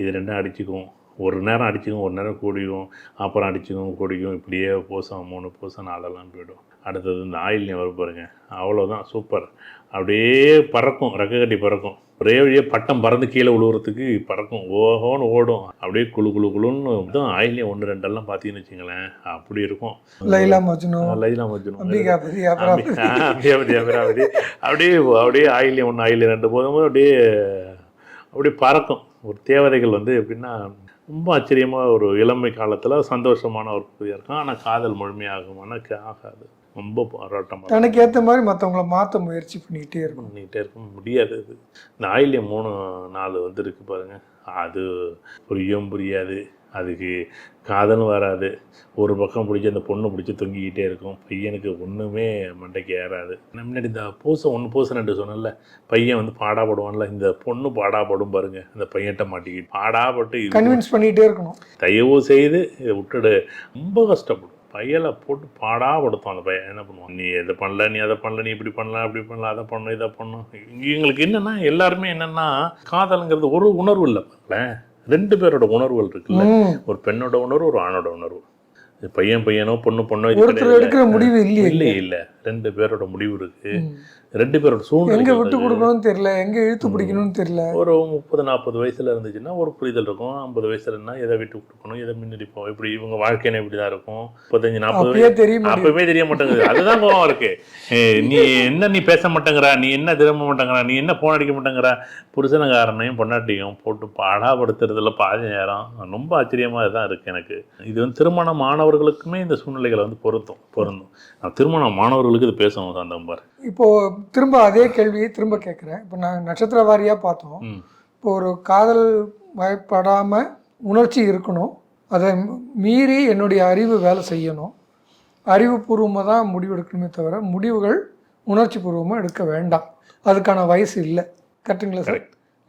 இது ரெண்டும் அடிச்சுக்கும் ஒரு நேரம் அடிச்சுக்கும் ஒரு நேரம் கூடிக்கும் அப்புறம் அடிச்சுக்கும் கூடிக்கும் இப்படியே பூசம் மூணு பூசம் நாலெல்லாம் போயிடும். அடுத்தது இந்த ஆயில் வரும் பாருங்க. அவ்வளோதான் சூப்பர் அப்படியே பறக்கும் ரெக்க கட்டி பறக்கும். ஒரே வழியே பட்டம் பறந்து கீழே விழுவுறதுக்கு பறக்கும். ஓஹோன்னு ஓடும். அப்படியே குளு குளு குளுன்னு தான் ஆயிலே ஒன்று ரெண்டெல்லாம் பார்த்தீங்கன்னு வச்சுங்களேன் அப்படி இருக்கும். லைலா மஜ்னு. லைலா மஜ்னு. அபியாபதி அப்படியே அப்படியே ஆயிலியம் ஒன்று ஆயிலியம் ரெண்டு போதும்போது அப்படியே அப்படியே பறக்கும். ஒரு தேவதைகள் வந்து எப்படின்னா ரொம்ப ஆச்சரியமாக ஒரு இளமை காலத்தில் சந்தோஷமான ஒரு பகுதியாக இருக்கும். ஆனால் காதல் முழுமையாகுமானா ஆகாது. ரொம்ப போராட்டமாக தனக்கு ஏத்த மாதிரி மத்தவங்கள மாத்த முயற்சி பண்ணிக்கிட்டே இருக்கணும். பண்ணிக்கிட்டே இருக்க முடியாது அது. இந்த ஆயிலியம் மூணு நாலு வந்து இருக்கு பாருங்க. அது புரியும் புரியாது. அதுக்கு காதலும் வராது. ஒரு பக்கம் பிடிச்சி அந்த பொண்ணு பிடிச்சி தொங்கிக்கிட்டே இருக்கும். பையனுக்கு ஒன்றுமே மண்டைக்கு ஏறாது. முன்னாடி இந்த பூசம் ஒன்று பூசம் ரெண்டு சொன்னேன்ல. பையன் வந்து பாடாப்படுவான்ல இந்த பொண்ணு பாடாப்படும் பாருங்க. அந்த பையன்கிட்ட மாட்டிக்கிட்டு பாடாப்பட்டு இது கன்வின்ஸ் பண்ணிக்கிட்டே இருக்கணும். தயவு செய்து இதை விட்டுடு. ரொம்ப கஷ்டப்படும். பையலை போட்டு பாடாப்படுத்தும் அந்த பையன். என்ன பண்ணுவான்? நீ எதை பண்ணல நீ அதை பண்ணல நீ இப்படி பண்ணல அப்படி பண்ணல அதை பண்ணணும் இதை பண்ணணும் இவங்களுக்கு என்னன்னா எல்லாருமே என்னன்னா காதலுங்கிறது ஒரு உணர்வு இல்லை பாருங்களேன் ரெண்டு பேரோட உணர்வுகள் இருக்குல்ல. ஒரு பெண்ணோட உணர்வு ஒரு ஆணோட உணர்வு. பையன் பையனோ பொண்ணு பொண்ணோ. எடுக்கிற முடிவு இல்லையே இல்லை இல்லை. ரெண்டு பேரோட முடிவு இருக்கு. ரெண்டு பேரோட சூழ்நிலை எங்க விட்டு கொடுக்கணும்னு தெரியல எங்க இழுத்து பிடிக்கணும்னு தெரியல. ஒரு முப்பது நாற்பது வயசுல இருந்துச்சுன்னா ஒரு புரிதல் இருக்கும். ஐம்பது வயசுல இருந்தா எதை விட்டு கொடுக்கணும் எதை முன்னெடுப்போம் இப்படி இவங்க வாழ்க்கையில இப்படி தான் இருக்கும். முப்பத்தஞ்சு நாற்பது அப்பயே தெரிய மாட்டேங்குது. அப்பவே தெரிய மாட்டேங்குது. அதுதான் கோவம் இருக்கு. நீ என்ன நீ பேச மாட்டேங்கிற நீ என்ன திரும்ப மாட்டேங்கிற நீ என்ன போன் அடிக்க மாட்டேங்கிற? புருஷனக்காரனையும் பொண்டாட்டியும் போட்டு பாடாப்படுத்துறதுல பாதி நேரம். ரொம்ப ஆச்சரியமா தான் இருக்கு எனக்கு. இது வந்து திருமண மாணவர்களுக்குமே இந்த சூழ்நிலைகளை வந்து பொருத்தும் பொருந்தும். நான் திருமண மாணவர்களுக்கு இது பேசணும் அந்த பாரு. இப்போ திரும்ப அதே கேள்வியை திரும்ப கேட்குறேன். இப்போ நான் நட்சத்திர வாரியா பார்த்தோம் இப்போ ஒரு காதல் வயப்படாம உணர்ச்சி இருக்கணும். அதை மீறி என்னுடைய அறிவு வேலை செய்யணும். அறிவுபூர்வமாக தான் முடிவு எடுக்கணுமே தவிர முடிவுகள் உணர்ச்சி பூர்வமாக எடுக்க வேண்டாம். அதுக்கான வயசு இல்லை. கரெக்டுங்களா சார்?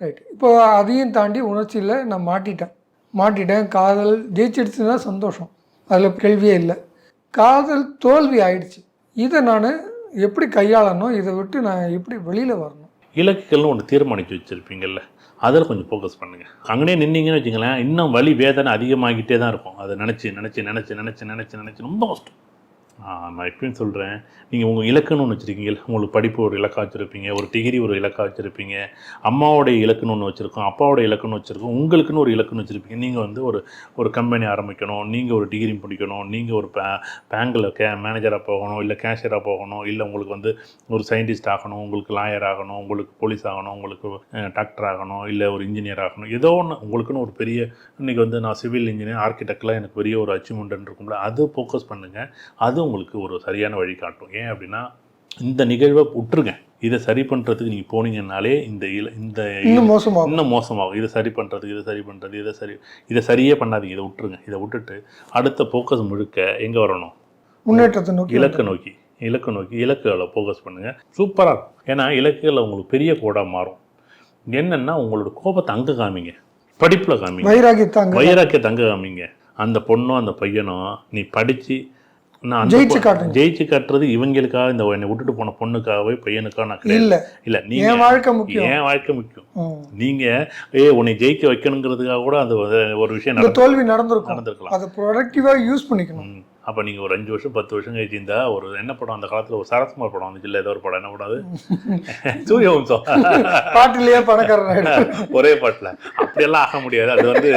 ரைட் இப்போ அதையும் தாண்டி உணர்ச்சியில் நான் மாட்டிட்டேன். மாட்டிட்டேன். காதல் ஜெயிச்சிடுச்சுன்னா சந்தோஷம். அதில் கேள்வியே இல்லை. காதல் தோல்வி ஆயிடுச்சு. இதை நான் எப்படி கையாளணும்? இதை விட்டு நான் எப்படி வெளியில் வரணும்? இலக்குகள்னு ஒன்று தீர்மானித்து வச்சுருப்பீங்கள்ல அதில் கொஞ்சம் ஃபோக்கஸ் பண்ணுங்கள் அங்கனே நின்னீங்கன்னு வச்சுங்களேன் இன்னும் வலி வேதனை அதிகமாகிட்டே தான் இருக்கும். அதை நினச்சி நினச்சி நினச்சி நினச்சி நினச்சி நினச்சி ரொம்ப கஷ்டம். நான் இப்பயும் சொல்கிறேன் நீங்கள் உங்கள் இலக்குன்னு ஒன்று வச்சுருக்கீங்க. உங்களுக்கு படிப்பு ஒரு இலக்கா வச்சுருப்பீங்க. ஒரு டிகிரி ஒரு இலக்கா வச்சுருப்பீங்க. அம்மாவோடைய இலக்குன்னு ஒன்று வச்சுருக்கோம். அப்பாவோட இலக்குன்னு வச்சுருக்கோம். உங்களுக்குன்னு ஒரு இலக்குன்னு வச்சுருப்பீங்க. நீங்கள் வந்து ஒரு ஒரு கம்பெனி ஆரம்பிக்கணும். நீங்கள் ஒரு டிகிரி முடிக்கணும். நீங்கள் ஒரு பே பேங்கில் கே மேனேஜராக போகணும். இல்லை கேஷியராக போகணும். இல்லை உங்களுக்கு வந்து ஒரு சயின்டிஸ்ட் ஆகணும். உங்களுக்கு லாயர் ஆகணும். உங்களுக்கு போலீஸ் ஆகணும். உங்களுக்கு டாக்டர் ஆகணும். இல்லை ஒரு இன்ஜினியர் ஆகணும். ஏதோ ஒன்று உங்களுக்குன்னு ஒரு பெரிய இன்றைக்கி வந்து நான் சிவில் இன்ஜினியர் ஆர்கிடெக்ட்லாம் எனக்கு பெரிய ஒரு அச்சீவ்மெண்ட் இருக்கும்ல அது ஃபோக்கஸ் பண்ணுங்கள் அது உங்களுக்கு ஒரு சரியான வழி காட்டும். ஏன் அப்படின்னா இந்த நிகழ்வை விட்டுருங்க இதை சரி பண்ணுறதுக்கு நீங்கள் போனீங்கன்னாலே இந்த இல இந்த இன்னும் மோசமாகும். இன்னும் மோசமாகும். இதை சரி பண்ணுறதுக்கு இதை சரி பண்ணுறது இதை சரி இதை சரியே பண்ணாதீங்க. இதை விட்டுருங்க இதை விட்டுட்டு அடுத்த ஃபோக்கஸ் முழுக்க எங்கே வரணும்? முன்னேற்றத்தை நோக்கி இலக்கை நோக்கி. இலக்கை நோக்கி இலக்குகளை ஃபோக்கஸ் பண்ணுங்கள் சூப்பராக இருக்கும். ஏன்னா இலக்குகள் உங்களுக்கு பெரிய கோடாக மாறும். என்னென்னா உங்களோட கோபத்தை அங்கே காமிங்க. படிப்பில் காமிங்க. வைராகியத்தாங்க வைராக்கிய தங்க காமிங்க. அந்த பொண்ணும் அந்த பையனும் நீ படித்து நான் ஜெயிச்சு காட்டுங்க. ஜெயிச்சு காட்டுறது இவங்களுக்காக இந்த என்னை விட்டுட்டு போன பொண்ணுக்காகவே பையனுக்காக நான் இல்ல. இல்லை என் நீங்கள் வாழ்க்கை முக்கியம். என் வாழ்க்கை முக்கியம். ம். நீங்கள் ஏ உன்னை ஜெயிக்க வைக்கணுங்கிறதுக்காக கூட அந்த ஒரு- விஷயம் தோல்வி நடந்திருக்கும். நடந்திருக்கலாம். அதை ப்ரொடக்டிவா யூஸ் பண்ணிக்கணும். அப்போ நீங்கள் ஒரு அஞ்சு வருஷம் பத்து வருஷம் கழிச்சு இருந்தா ஒரு என்ன படம்? அந்த காலத்தில் ஒரு சரத்குமார் படம் வந்துச்சு. இல்லை ஏதோ ஒரு படம். என்ன படம் அது? [LAUGHS] சூரியவம்சம் பாட்டிலேயே பணக்காரன் [LAUGHS] ஒரே பாட்டில். அப்படியெல்லாம் ஆக முடியாது. அது வந்து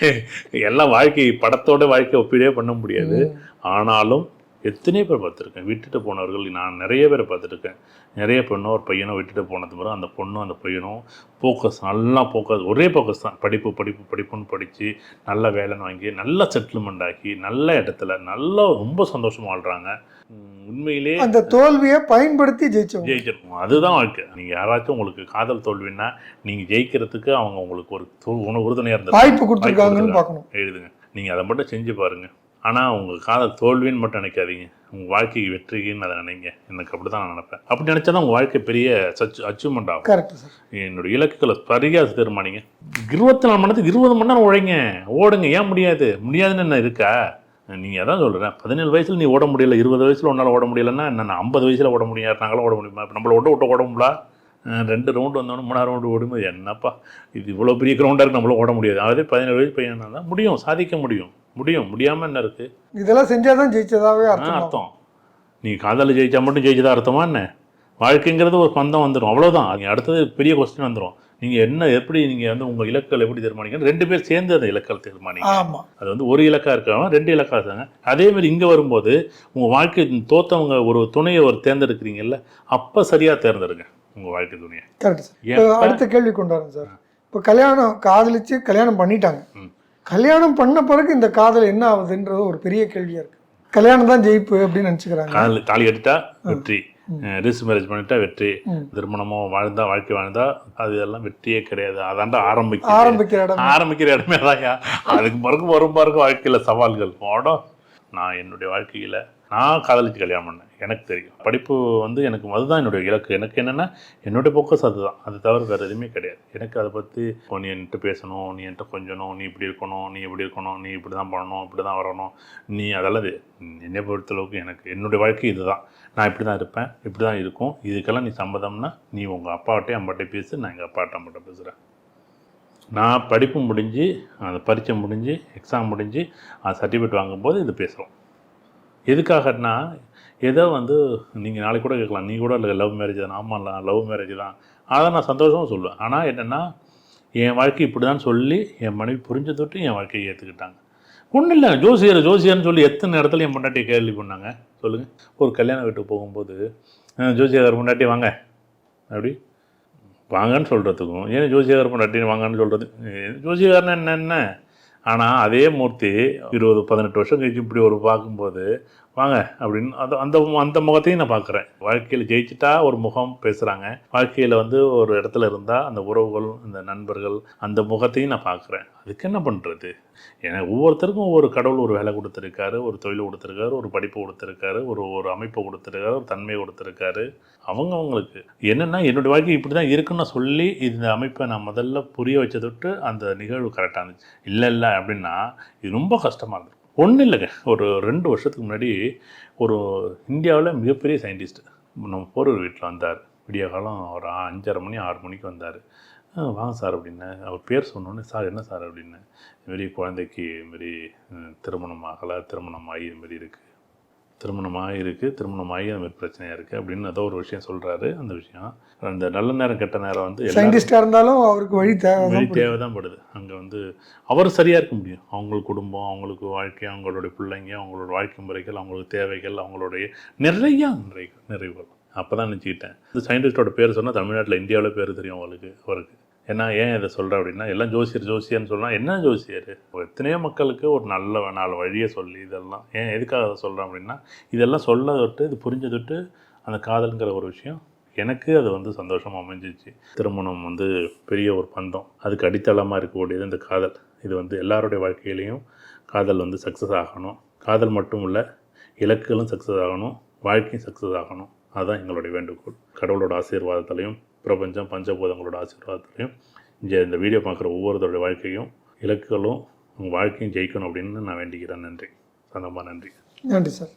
[LAUGHS] எல்லாம் வாழ்க்கை படத்தோட வாழ்க்கை ஒப்பிடவே பண்ண முடியாது. ஆனாலும் எத்தனையோ பேர் பார்த்துருக்கேன். விட்டுட்டு போனவர்கள் நான் நிறைய பேரை பார்த்துருக்கேன். நிறைய பெண்ணோ ஒரு பையனோ விட்டுட்டு போனது பிறகு அந்த பொண்ணும் அந்த பையனும் ஃபோக்கஸ் நல்லா ஃபோக்கஸ் ஒரே ஃபோக்கஸ் தான். படிப்பு படிப்பு படிப்புன்னு படித்து நல்ல வேலைன்னு வாங்கி நல்ல செட்டில்மெண்ட் ஆகி நல்ல இடத்துல நல்லா ரொம்ப சந்தோஷமாக வாழ்கிறாங்க உண்மையிலே அந்த தோல்வியை பயன்படுத்தி ஜெயிச்சவங்க ஜெயிச்சிருக்கோம் அதுதான் வாழ்க்கை. நீங்கள் யாராச்சும் உங்களுக்கு காதல் தோல்வின்னா நீங்கள் ஜெயிக்கிறதுக்கு அவங்க உங்களுக்கு ஒரு து- உண- உறுதுணையாக இருந்தால் வாய்ப்பு கொடுத்துருக்காங்கன்னு பார்க்கணும். எழுதுங்க. நீங்கள் அதை மட்டும் செஞ்சு பாருங்கள் ஆனால் உங்கள் காதல் தோல்வின்னு மட்டும் நினைக்காதீங்க. உங்கள் வாழ்க்கைக்கு வெற்றிக்குன்னு அதை நினைங்க. எனக்கு அப்படி தான் நான் நினைப்பேன். அப்படி நினச்சா தான் உங்கள் வாழ்க்கை பெரிய சச் அச்சீவ்மெண்ட் ஆகும். கரெக்ட் சார் என்னோட இலக்குகளை சரியாக தீர்மானிங்க. இருபத்தி நாலு மணி நேரத்துக்கு இருபது மணி நேரம் உழைங்க. ஓடுங்க. ஏன் முடியாது? முடியாதுன்னு என்ன இருக்கா? நீங்கள் அதான் சொல்கிறேன் பதினேழு வயசில் நீ ஓட முடியல. இருபது வயசில் உன்னால் ஓட முடியலன்னா என்ன ஐம்பது வயசில் ஓட முடியாது நாங்களும் ஓட முடியுமா? நம்மளை விட்டு விட்டு ஓட முடியல ரெண்டு ரவுண்டு வந்தோடனே மூணாவது ரவுண்டு ஓடும்போது என்னப்பா இது இவ்வளோ பெரிய கிரவுண்டாக இருக்கு நம்மளும் ஓட முடியாது. அதே பதினேழு வயசு பையனா தான் முடியும் சாதிக்க முடியும். முடியும் முடியாமல் என்ன இருக்குது இதெல்லாம் செஞ்சாதான் ஜெயிச்சதாவே ஆ, அர்த்தம். நீ காதலில் ஜெயிச்சா மட்டும் ஜெயிச்சதா அர்த்தமா என்ன? வாழ்க்கைங்கிறது ஒரு பந்தம் வந்துடும் அவ்வளோதான் அது அடுத்தது பெரிய கொஸ்டின் வந்துடும் நீங்கள் என்ன எப்படி நீங்கள் வந்து உங்கள் இலக்குகள் எப்படி தீர்மானிக்கணும் ரெண்டு பேர் சேர்ந்து அந்த இலக்கை தீர்மானிங்க. ஆமா. அது வந்து ஒரு இலக்கா இருக்காங்க ரெண்டு இலக்கா இருக்காங்க அதே மாதிரி இங்கே வரும்போது உங்கள் வாழ்க்கை தோத்தவங்க ஒரு துணையை ஒரு தேர்ந்தெடுக்கிறீங்கல்ல அப்போ சரியாக தேர்ந்தெடுங்க. உங்கள் வாழ்க்கை துணையை. கரெக்ட் சார் அடுத்த கேள்வி கொண்டு வரேன் சார் இப்போ கல்யாணம் காதலிச்சு கல்யாணம் பண்ணிட்டாங்க. கல்யாணம் பண்ண பிறகு இந்த காதல் என்ன ஆகுதுன்றது ஒரு பெரிய கேள்வியா இருக்கு. கல்யாணம் தான் ஜெயிப்பு அப்படின்னு நினச்சிக்கிறாங்க. காதல் தாலி கட்டிட்டா வெற்றி. ரிஜிஸ்டர் மேரேஜ் பண்ணிட்டா வெற்றி. திருமணமோ வாழ்ந்தா வாழ்க்கை வாழ்ந்தா அது எல்லாம் வெற்றியே கிடையாது. அதாண்டா ஆரம்பிக்கும் ஆரம்பிக்கிற இடம். ஆரம்பிக்கிற இடமே தான்யா அதுக்கு பிறகு வரும் பாருங்க வாழ்க்கையில் சவால்கள். போடோ. நான் என்னுடைய வாழ்க்கையில் நான் காதலிச்சு கல்யாணம் பண்ணேன். எனக்கு தெரியும். படிப்பு வந்து எனக்கு அதுதான் என்னுடைய இலக்கு. எனக்கு என்னென்னா என்னுடைய ஃபோக்கஸ் அதுதான். அது தவிர வேறு எதுவுமே கிடையாது. எனக்கு அதை பற்றி இப்போ நீ என்கிட்ட பேசணும். நீ என்கிட்ட கொஞ்சணும். நீ இப்படி இருக்கணும். நீ இப்படி இருக்கணும். நீ இப்படி தான் பண்ணணும். இப்படி தான் வரணும். நீ அதெல்லாம் என்னை பொறுத்தளவுக்கு எனக்கு என்னுடைய வாழ்க்கை இதுதான். நான் இப்படி தான் இருப்பேன். இப்படி தான் இருக்கும். இதுக்கெல்லாம் நீ சம்மதம்னா நீ உங்கள் அப்பாட்டையும் அம்மாட்டையும் பேசு. நான் எங்கள் அப்பாட்ட அம்மாட்ட பேசுகிறேன் நான் படிப்பு முடிஞ்சு அந்த பரீட்சை முடிஞ்சு எக்ஸாம் முடிஞ்சு அந்த சர்டிஃபிகேட் வாங்கும்போது இது பேசுகிறோம் எதுக்காகனா ஏதோ வந்து நீங்கள் நாளைக்கு கூட கேட்கலாம். நீ கூட இல்லை லவ் மேரேஜ் தான். ஆமாம் லவ் மேரேஜ் தான். அதை நான் சந்தோஷமாக சொல்லுவேன். ஆனால் என்னென்னா என் வாழ்க்கை இப்படி தான் சொல்லி என் மனைவி புரிஞ்சு தொட்டு என் வாழ்க்கையை ஏற்றுக்கிட்டாங்க ஒன்றும் இல்லை. ஜோசியர் ஜோசியர்னு சொல்லி எத்தனை இடத்துல என் பொண்டாட்டி கேள்வி பண்ணாங்க? சொல்லுங்கள் ஒரு கல்யாண வீட்டுக்கு போகும்போது ஜோசியர் பொண்டாட்டி வாங்க. அப்படி. வாங்கன்னு சொல்கிறதுக்கும் ஏன் ஜோசியகார் பொண்டாட்டி வாங்கன்னு சொல்கிறது ஜோசியகாரன் என்ன என்ன? ஆனால் அதே மூர்த்தி இருபது பதினெட்டு வருஷம் கழிச்சு இப்படி ஒரு பார்க்கும்போது வாங்க அப்படின்னு அது அந்த அந்த முகத்தையும் நான் பார்க்குறேன். வாழ்க்கையில் ஜெயிச்சுட்டா ஒரு முகம் பேசுகிறாங்க வாழ்க்கையில் வந்து ஒரு இடத்துல இருந்தால் அந்த உறவுகள் அந்த நண்பர்கள் அந்த முகத்தையும் நான் பார்க்குறேன். அதுக்கு என்ன பண்ணுறது ஏன்னா ஒவ்வொருத்தருக்கும் ஒவ்வொரு கடவுள் ஒரு வேலை கொடுத்துருக்காரு ஒரு தொழில் கொடுத்துருக்காரு ஒரு படிப்பு கொடுத்துருக்காரு ஒரு ஒரு அமைப்பை கொடுத்துருக்காரு ஒரு தன்மையை கொடுத்துருக்காரு. அவங்கவங்களுக்கு என்னென்னா என்னுடைய வாழ்க்கை இப்படி தான் இருக்குன்னு சொல்லி இந்த அமைப்பை நான் முதல்ல புரிய வச்சதுட்டு அந்த நிகழ்வு கரெக்டாக இருந்துச்சு. இல்லை இல்லை அப்படின்னா இது ரொம்ப கஷ்டமாக இருந்தது ஒன்றும் இல்லைங்க. ஒரு ரெண்டு வருஷத்துக்கு முன்னாடி ஒரு இந்தியாவில் மிகப்பெரிய சயின்டிஸ்ட் நம்ம போரூர் வீட்டில் வந்தார். விடிய காலம் ஒரு அஞ்சரை மணி ஆறு மணிக்கு வந்தார். வாங்க சார் அப்படின்னு. அவர் பேர் சொன்னோன்னே சார் என்ன சார்? அப்படின்னு. இதுமாரி குழந்தைக்கு இதுமாரி திருமணம் ஆகலை திருமணம் ஆகி இதுமாரி இருக்குது திருமணமாக இருக்குது திருமணமாகி அந்த மாதிரி பிரச்சனையாக இருக்குது அப்படின்னு ஏதோ ஒரு விஷயம் சொல்கிறாரு அந்த விஷயம். அந்த நல்ல நேரம் கெட்ட நேரம் வந்து சயின்டிஸ்டாக இருந்தாலும் அவருக்கு வழி தேவை வழி தேவை தான் படுது. அங்கே வந்து அவர் சரியாக இருக்க முடியும். அவங்களுக்கு குடும்பம் அவங்களுக்கு வாழ்க்கை அவங்களுடைய பிள்ளைங்க அவங்களோட வாழ்க்கை முறைகள் அவங்களுக்கு தேவைகள் அவங்களுடைய நிறைய நிறைகள் நிறைவுகள் அப்போ தான் நினச்சிக்கிட்டேன். இந்த சயின்டிஸ்டோட பேர் சொன்னால் தமிழ்நாட்டில் இந்தியாவில் பேர் தெரியும் அவளுக்கு அவருக்கு. ஏன்னா ஏன் இதை சொல்கிறேன் அப்படின்னா எல்லாம் ஜோசியர் ஜோசியர்னு சொன்னால் என்ன ஜோசியர்? எத்தனையோ மக்களுக்கு ஒரு நல்ல நாலு வழியை சொல்லி இதெல்லாம் ஏன் எதுக்காக அதை சொல்கிறேன் அப்படின்னா இதெல்லாம் சொல்ல தொட்டு இது புரிஞ்ச தொட்டு அந்த காதலுங்கிற ஒரு விஷயம் எனக்கு அது வந்து சந்தோஷமாக அமைஞ்சிச்சு. திருமணம் வந்து பெரிய ஒரு பந்தம். அதுக்கு அடித்தளமாக இருக்கக்கூடியது இந்த காதல். இது வந்து எல்லாருடைய வாழ்க்கையிலையும் காதல் வந்து சக்ஸஸ் ஆகணும். காதல் மட்டும் இல்லை இலக்குகளும் சக்ஸஸ் ஆகணும் வாழ்க்கையும் சக்ஸஸ் ஆகணும். அதுதான் எங்களுடைய வேண்டுகோள். கடவுளோட ஆசீர்வாதத்திலையும் பிரபஞ்சம் பஞ்சபூதங்களோட ஆசீர்வாதத்துலையும் இங்கே இந்த வீடியோ பார்க்குற ஒவ்வொருத்தருடைய வாழ்க்கையும் இலக்குகளும் உங்கள் வாழ்க்கையும் ஜெயிக்கணும் அப்படின்னு நான் வேண்டிக்கிறேன். நன்றி. சந்தமாக நன்றி. நன்றி சார்.